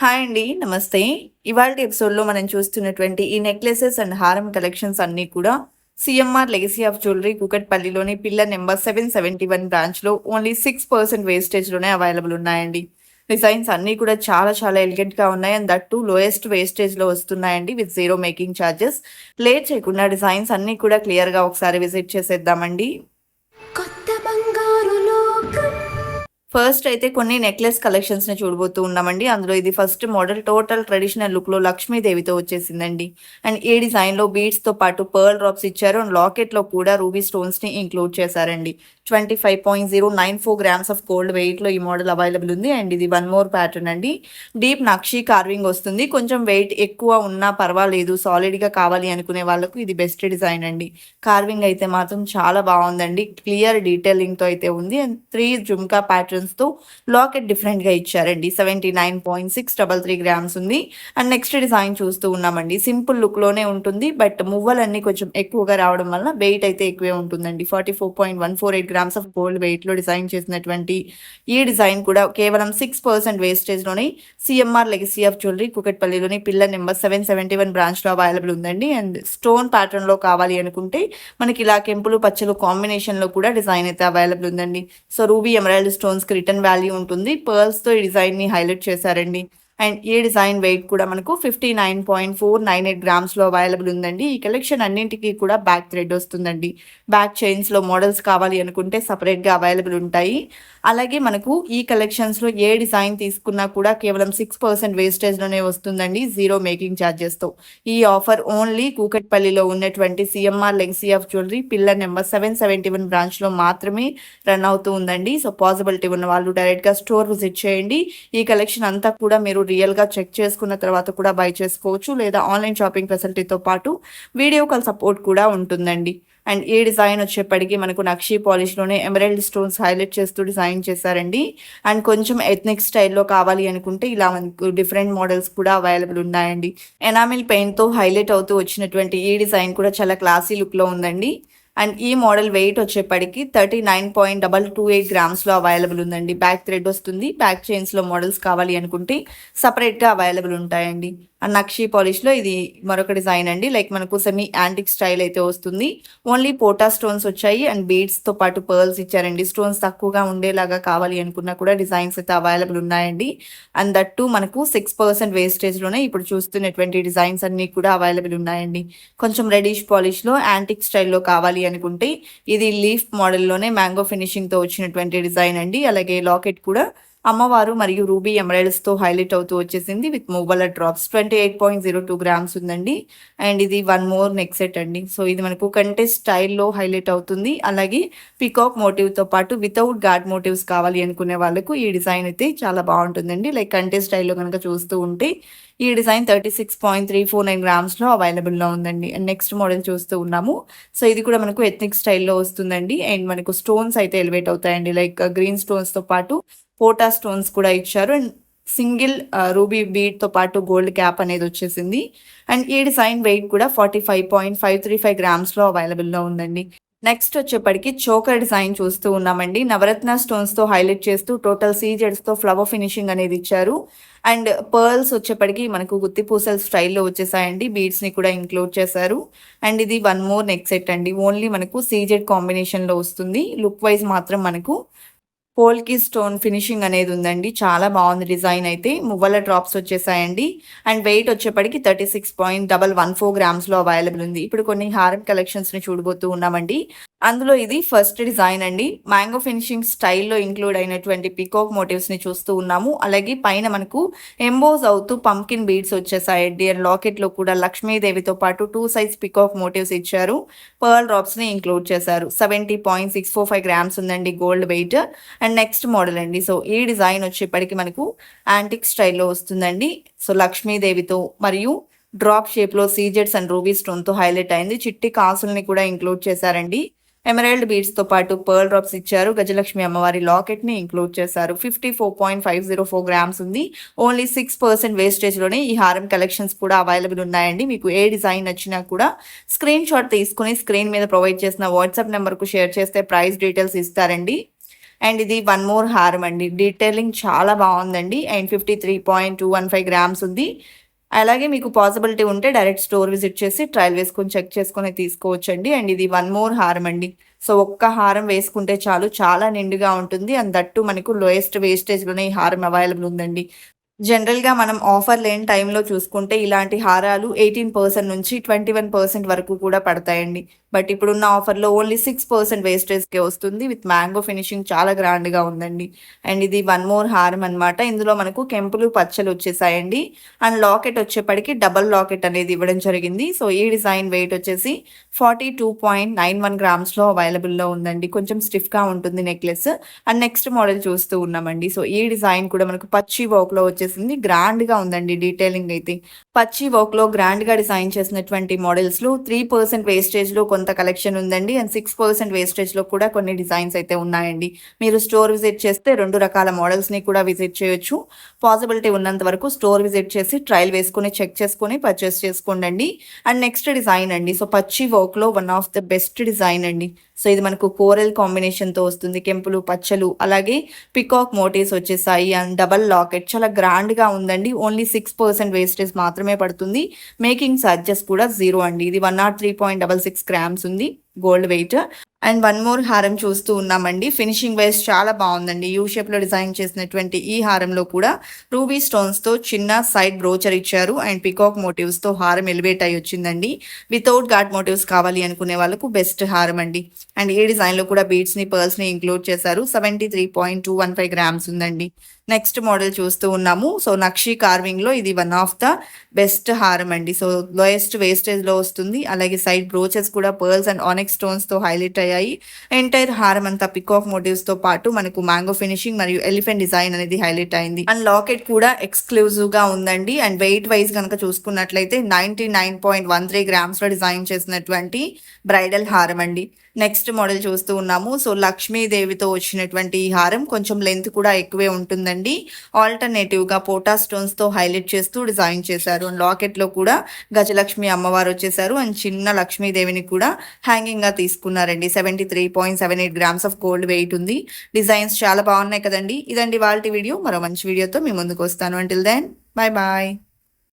Hi అండి నమస్తే. ఇవాళ ఎపిసోడ్లో మనం చూస్తున్నటువంటి ఈ నెక్లెసెస్ అండ్ హారం కలెక్షన్స్ అన్నీ కూడా CMR legacy of jewellery కుకట్పల్లిలోని pillar number seven seventy one బ్రాంచ్లో ఓన్లీ సిక్స్ పర్సెంట్ వేస్టేజ్లోనే అవైలబుల్ ఉన్నాయండి. డిజైన్స్ అన్నీ కూడా చాలా చాలా ఎలిగెంట్గా ఉన్నాయి. అండ్ దట్ టు లోయెస్ట్ వేస్టేజ్లో వస్తున్నాయండి with zero making charges late చేయకుండా డిజైన్స్ అన్నీ కూడా క్లియర్గా ఒకసారి విజిట్ చేసేద్దామండి. కొత్త ఫస్ట్ అయితే కొన్ని నెక్లెస్ కలెక్షన్స్ని చూడబోతూ ఉన్నామండి. అందులో ఇది ఫస్ట్ మోడల్ టోటల్ ట్రెడిషనల్ లుక్లో లక్ష్మీదేవితో వచ్చేసిందండి. అండ్ ఈ డిజైన్లో బీడ్స్తో పాటు పర్ల్ డ్రాప్స్ ఇచ్చారు అండ్ లాకెట్లో కూడా రూబీ స్టోన్స్ని ఇంక్లూడ్ చేశారండి. Twenty five point zero nine four grams of gold వెయిట్లో ఈ మోడల్ అవైలబుల్ ఉంది. అండ్ ఇది వన్ మోర్ ప్యాటర్న్ అండి. డీప్ నక్షి కార్వింగ్ వస్తుంది. కొంచెం వెయిట్ ఎక్కువ ఉన్నా పర్వాలేదు. సాలిడ్గా కావాలి అనుకునే వాళ్ళకు ఇది బెస్ట్ డిజైన్ అండి. కార్వింగ్ అయితే మాత్రం చాలా బాగుందండి. క్లియర్ డీటెయిలింగ్తో అయితే ఉంది. అండ్ త్రీ జుమ్కా ప్యాటర్న్ తో లాకెట్ డిఫరెంట్గా ఇచ్చారండి. Seventy nine point six double three grams ఉంది. అండ్ నెక్స్ట్ డిజైన్ చూస్తూ ఉన్నామండి. సింపుల్ లుక్లోనే ఉంటుంది. బట్ మువ్వలన్నీ కొంచెం ఎక్కువగా రావడం వల్ల వెయిట్ అయితే ఎక్కువే ఉంటుందండి. Forty four point one four eight grams of gold వెయిట్లో డిజైన్ చేసినటువంటి ఈ డిజైన్ కూడా కేవలం సిక్స్ పర్సెంట్ వేస్టేజ్లోని CMR legacy of jewellery కుకట్పల్లిలోని pillar number seven seventy one బ్రాంచ్లో అవైలబుల్ ఉందండి. అండ్ స్టోన్ ప్యాటర్న్లో కావాలి అనుకుంటే మనకి ఇలా కెంపులు పచ్చలు కాంబినేషన్లో కూడా డిజైన్ అయితే అవైలబుల్ ఉందండి. సో రూబీ ఎమరాల్డ్ స్టోన్స్ కి రిటర్న్ వాల్యూ ఉంటుంది. పర్ల్స్తో ఈ డిజైన్ని హైలైట్ చేశారండి. అండ్ ఈ డిజైన్ వెయిట్ కూడా మనకు fifty nine point four nine eight గ్రామ్స్లో available ఉందండి. ఈ కలెక్షన్ అన్నింటికి కూడా బ్యాక్ థ్రెడ్ వస్తుందండి. బ్యాక్ చైన్స్లో మోడల్స్ కావాలి అనుకుంటే సపరేట్గా అవైలబుల్ ఉంటాయి. అలాగే మనకు ఈ కలెక్షన్స్లో ఏ డిజైన్ తీసుకున్నా కూడా కేవలం సిక్స్ పర్సెంట్ వేస్టేజ్లోనే వస్తుందండి జీరో మేకింగ్ ఛార్జెస్తో ఈ ఆఫర్ ఓన్లీ కూకట్పల్లిలో ఉన్నటువంటి CMR legacy of jewellery pillar number seven seventy one బ్రాంచ్లో మాత్రమే రన్ అవుతూ ఉందండి. సో పాసిబిలిటీ ఉన్న వాళ్ళు డైరెక్ట్గా స్టోర్ విజిట్ చేయండి. ఈ కలెక్షన్ అంతా కూడా మీరు రియల్గా చెక్ చేసుకున్న తర్వాత కూడా బై చేసుకోవచ్చు లేదా ఆన్లైన్ షాపింగ్ ఫెసిలిటీతో పాటు వీడియో కాల్ సపోర్ట్ కూడా ఉంటుందండి. అండ్ ఈ డిజైన్ వచ్చేప్పటికి మనకు నక్షీ పాలిష్లోనే ఎమరల్డ్ స్టోన్స్ హైలైట్ చేస్తూ డిజైన్ చేశారండి. అండ్ కొంచెం ఎథ్నిక్ స్టైల్లో కావాలి అనుకుంటే ఇలా మనకు డిఫరెంట్ మోడల్స్ కూడా అవైలబుల్ ఉన్నాయండి. ఎనామిల్ పెయింట్తో హైలైట్ అవుతూ వచ్చినటువంటి ఈ డిజైన్ కూడా చాలా క్లాసీ లుక్లో ఉందండి. అండ్ ఈ మోడల్ వెయిట్ వచ్చేప్పటికి thirty nine point double two eight గ్రామ్స్లో available ఉందండి. బ్యాక్ థ్రెడ్ వస్తుంది. బ్యాక్ చైన్స్లో మోడల్స్ కావాలి అనుకుంటే సపరేట్గా అవైలబుల్ ఉంటాయండి. అండ్ నక్షీ పాలిష్లో ఇది మరొక డిజైన్ అండి. లైక్ మనకు సెమీ యాంటిక్ స్టైల్ అయితే వస్తుంది. ఓన్లీ పోటా స్టోన్స్ వచ్చాయి అండ్ బీడ్స్తో పాటు పర్ల్స్ ఇచ్చారండి. స్టోన్స్ తక్కువగా ఉండేలాగా కావాలి అనుకున్నా కూడా డిజైన్స్ అయితే అవైలబుల్ ఉన్నాయండి. అండ్ దట్టు మనకు సిక్స్ పర్సెంట్ వేస్టేజ్లోనే ఇప్పుడు చూస్తున్నటువంటి డిజైన్స్ అన్నీ కూడా అవైలబుల్ ఉన్నాయండి. కొంచెం రెడిష్ పాలిష్లో యాంటిక్ స్టైల్లో కావాలి అనుకుంటే ఇది లీఫ్ మోడల్లోనే మ్యాంగో ఫినిషింగ్తో వచ్చినటువంటి డిజైన్ అండి. అలాగే లాకెట్ కూడా అమ్మవారు మరియు రూబీ ఎమరాల్డ్స్తో హైలైట్ అవుతూ వచ్చేసింది with mobile drops. Twenty eight point zero two grams ఉందండి. అండ్ ఇది వన్ మోర్ నెక్ సెట్ అండి. సో ఇది మనకు కంటే స్టైల్లో హైలైట్ అవుతుంది. అలాగే పికాక్ మోటివ్తో పాటు వితౌట్ గాడ్ మోటివ్స్ కావాలి అనుకునే వాళ్ళకు ఈ డిజైన్ అయితే చాలా బాగుంటుందండి. లైక్ కంటే స్టైల్లో కనుక చూస్తూ ఉంటే ఈ design thirty six point three four nine గ్రామ్స్లో అవైలబుల్లో ఉందండి. అండ్ నెక్స్ట్ మోడల్ చూస్తూ ఉన్నాము. సో ఇది కూడా మనకు ఎథ్నిక్ స్టైల్లో వస్తుందండి. అండ్ మనకు స్టోన్స్ అయితే ఎలివేట్ అవుతాయండి. లైక్ గ్రీన్ స్టోన్స్తో పాటు పోటా స్టోన్స్ కూడా ఇచ్చారు. అండ్ సింగిల్ రూబీ బీడ్తో పాటు గోల్డ్ క్యాప్ అనేది వచ్చేసింది. అండ్ ఈ డిజైన్ వెయిట్ కూడా forty five point five three five గ్రామ్స్లో అవైలబుల్లో ఉందండి. నెక్స్ట్ వచ్చేప్పటికి చోకర్ డిజైన్ చూస్తూ ఉన్నామండి. నవరత్న స్టోన్స్తో హైలైట్ చేస్తూ టోటల్ సీజెడ్స్తో ఫ్లవర్ ఫినిషింగ్ అనేది ఇచ్చారు. అండ్ పర్ల్స్ వచ్చేప్పటికి మనకు గుత్తి పూసల స్టైల్లో వచ్చేసాయండి. బీడ్స్ని కూడా ఇంక్లూడ్ చేశారు. అండ్ ఇది వన్ మోర్ నెక్ సెట్ అండి. ఓన్లీ మనకు సీజెడ్ కాంబినేషన్లో వస్తుంది. లుక్ వైజ్ మాత్రం మనకు పోల్కి స్టోన్ ఫినిషింగ్ అనేది ఉందండి. చాలా బాగుంది డిజైన్ అయితే. మువ్వల డ్రాప్స్ వచ్చేసాయండి. అండ్ వెయిట్ వచ్చేప్పటికి thirty six point double one four గ్రామ్స్లో available ఉంది. ఇప్పుడు కొన్ని హారం కలెక్షన్స్ని చూడబోతూ ఉన్నామండి. అందులో ఇది ఫస్ట్ డిజైన్ అండి. మ్యాంగో ఫినిషింగ్ స్టైల్లో ఇంక్లూడ్ అయినటువంటి పికాక్ మోటివ్స్ని చూస్తూ ఉన్నాము. అలాగే పైన మనకు ఎంబోజ్ అవుతూ పంకిన్ బీడ్స్ వచ్చేసాయండి అండ్ లాకెట్లో కూడా లక్ష్మీదేవితో పాటు టూ సైజ్ పికాక్ మోటివ్స్ ఇచ్చారు. పర్ల్ డ్రాప్స్ని ఇంక్లూడ్ చేశారు. Seventy point six four five grams ఉందండి gold weight and and next model అండి. సో ఈ డిజైన్ వచ్చేప్పటికి మనకు యాంటిక్ స్టైల్లో వస్తుందండి. సో లక్ష్మీదేవితో మరియు డ్రాప్ షేప్లో సీజెట్స్ అండ్ రూబీ స్టోన్తో హైలైట్ అయింది. చిట్టి కాసుల్ని కూడా ఇంక్లూడ్ చేశారండి. ఎమరాల్డ్ బీడ్స్తో పాటు పర్ల్ డ్రాప్స్ ఇచ్చారు. గజలక్ష్మి అమ్మవారి లాకెట్ని ఇంక్లూడ్ చేశారు. Fifty four point five zero four grams ఉంది. ఓన్లీ సిక్స్ పర్సెంట్ వేస్టేజ్లోనే ఈ హారం కలెక్షన్స్ కూడా అవైలబుల్ ఉన్నాయండి. మీకు ఏ డిజైన్ నచ్చినా కూడా స్క్రీన్ షాట్ తీసుకుని స్క్రీన్ మీద ప్రొవైడ్ చేసిన వాట్సాప్ నెంబర్కు షేర్ చేస్తే ప్రైస్ డీటెయిల్స్ ఇస్తారండి. అండ్ ఇది వన్ మోర్ హారం అండి. డీటెయిలింగ్ చాలా బాగుందండి. And fifty three point two one five grams ఉంది. అలాగే మీకు పాసిబిలిటీ ఉంటే డైరెక్ట్ స్టోర్ విజిట్ చేసి ట్రయల్ వేసుకొని చెక్ చేసుకొని తీసుకోవచ్చండి. అండ్ ఇది వన్ మోర్ హారం అండి. సో ఒక్క హారం వేసుకుంటే చాలు చాలా నిండుగా ఉంటుంది. అండ్ దట్టు మనకు లోయెస్ట్ వేస్టేజ్లోనే ఈ హారం అవైలబుల్ ఉందండి. జనరల్గా మనం ఆఫర్ లేని టైంలో చూసుకుంటే ఇలాంటి హారాలు ఎయిటీన్ పర్సెంట్ నుంచి ట్వంటీ వన్ పర్సెంట్ వరకు కూడా పడతాయండి. బట్ ఇప్పుడున్న ఆఫర్లో ఓన్లీ సిక్స్ పర్సెంట్ వేస్టేజ్కే వస్తుంది. విత్ మ్యాంగో ఫినిషింగ్ చాలా గ్రాండ్గా ఉందండి. అండ్ ఇది వన్ మోర్ హారం అనమాట ఇందులో మనకు కెంపులు పచ్చలు వచ్చేసాయండి. అండ్ లాకెట్ వచ్చేప్పటికి డబల్ లాకెట్ అనేది ఇవ్వడం జరిగింది. సో ఈ డిజైన్ వెయిట్ వచ్చేసి forty two point nine one గ్రామ్స్లో అవైలబుల్లో ఉందండి. కొంచెం స్టిఫ్గా ఉంటుంది నెక్లెస్. అండ్ నెక్స్ట్ మోడల్ చూస్తూ ఉన్నామండి. సో ఈ డిజైన్ కూడా మనకు పచ్చి వర్క్లో వచ్చేసింది గ్రాండ్గా ఉందండి డీటెయిలింగ్ అయితే. పచ్చి వర్క్లో గ్రాండ్గా డిజైన్ చేసినటువంటి మోడల్స్లో త్రీ పర్సెంట్ వేస్టేజ్లో కొంత కలెక్షన్ ఉందండి. అండ్ సిక్స్ పర్సెంట్ వేస్టేజ్లో కూడా కొన్ని డిజైన్స్ అయితే ఉన్నాయండి. మీరు స్టోర్ విజిట్ చేస్తే రెండు రకాల మోడల్స్ని కూడా విజిట్ చేయొచ్చు. పాసిబిలిటీ ఉన్నంత వరకు స్టోర్ విజిట్ చేసి ట్రయల్ వేసుకొని చెక్ చేసుకొని పర్చేస్ చేసుకోండి అండ్ నెక్స్ట్ డిజైన్ అండి. సో పచ్చి వర్క్లో one of the best design అండి. సో ఇది మనకు కోరల్ కాంబినేషన్తో వస్తుంది. కెంపులు పచ్చలు అలాగే పికాక్ మోటీస్ వచ్చేసాయి. And double locket. చాలా గ్రాండ్గా ఉందండి. ఓన్లీ సిక్స్ పర్సెంట్ వేస్టేజ్ మాత్రమే పడుతుంది. మేకింగ్ ఛార్జెస్ కూడా జీరో అండి. ఇది one naught three point double six grams ఉంది. Gold weight. And one more హారం చూస్తూ ఉన్నామండి. ఫినిషింగ్ వైజ్ చాలా బాగుందండి. యూ షేప్లో డిజైన్ చేసినటువంటి ఈ హారంలో కూడా రూబీ స్టోన్స్తో చిన్న సైడ్ బ్రోచర్ ఇచ్చారు. అండ్ పికాక్ మోటివ్స్తో హారం ఎలివేట్ అయి వచ్చిందండి. వితౌట్ ఘాట్ మోటివ్స్ కావాలి అనుకునే వాళ్ళకు బెస్ట్ హారం అండి. అండ్ ఈ డిజైన్లో కూడా బీడ్స్ని పర్ల్స్ని ఇంక్లూడ్ చేశారు. Seventy three point two one five grams ఉందండి. నెక్స్ట్ మోడల్ చూస్తూ ఉన్నాము. సో నక్షి కార్వింగ్లో ఇది వన్ ఆఫ్ ద బెస్ట్ హారం అండి. సో లోయెస్ట్ వేస్టేజ్లో వస్తుంది. అలాగే సైడ్ బ్రోచెస్ కూడా పర్ల్స్ అండ్ స్టోన్స్ స్టోన్స్తో హైలైట్ అయ్యాయి. ఎంటైర్ హారం అంతా పికాక్ మోటివ్స్తో పాటు మనకు మ్యాంగో ఫినిషింగ్ మరియు ఎలిఫెంట్ డిజైన్ అనేది హైలైట్ అయింది. అండ్ లాకెట్ కూడా ఎక్స్క్లూజివ్గా ఉందండి. అండ్ వెయిట్ వైజ్ కనుక చూసుకున్నట్లయితే ninety nine point one three గ్రామ్స్లో design చేసినటువంటి బ్రైడల్ హారం అండి. నెక్స్ట్ మోడల్ చూస్తూ ఉన్నాము. సో లక్ష్మీదేవితో వచ్చినటువంటి ఈ హారం కొంచెం లెంత్ కూడా ఎక్కువే ఉంటుందండి. ఆల్టర్నేటివ్గా పోటా స్టోన్స్తో హైలైట్ చేస్తూ డిజైన్ చేశారు. అండ్ లాకెట్లో కూడా గజలక్ష్మి అమ్మవారు వచ్చేసారు అండ్ చిన్న లక్ష్మీదేవిని కూడా హ్యాంగింగ్గా తీసుకున్నారండి. Seventy three point seven eight grams of gold weight ఉంది. డిజైన్స్ చాలా బాగున్నాయి కదండి. ఇదండి వాళ్ళ వీడియో. మరో మంచి వీడియోతో మీ ముందుకు వస్తాను. Until then bye bye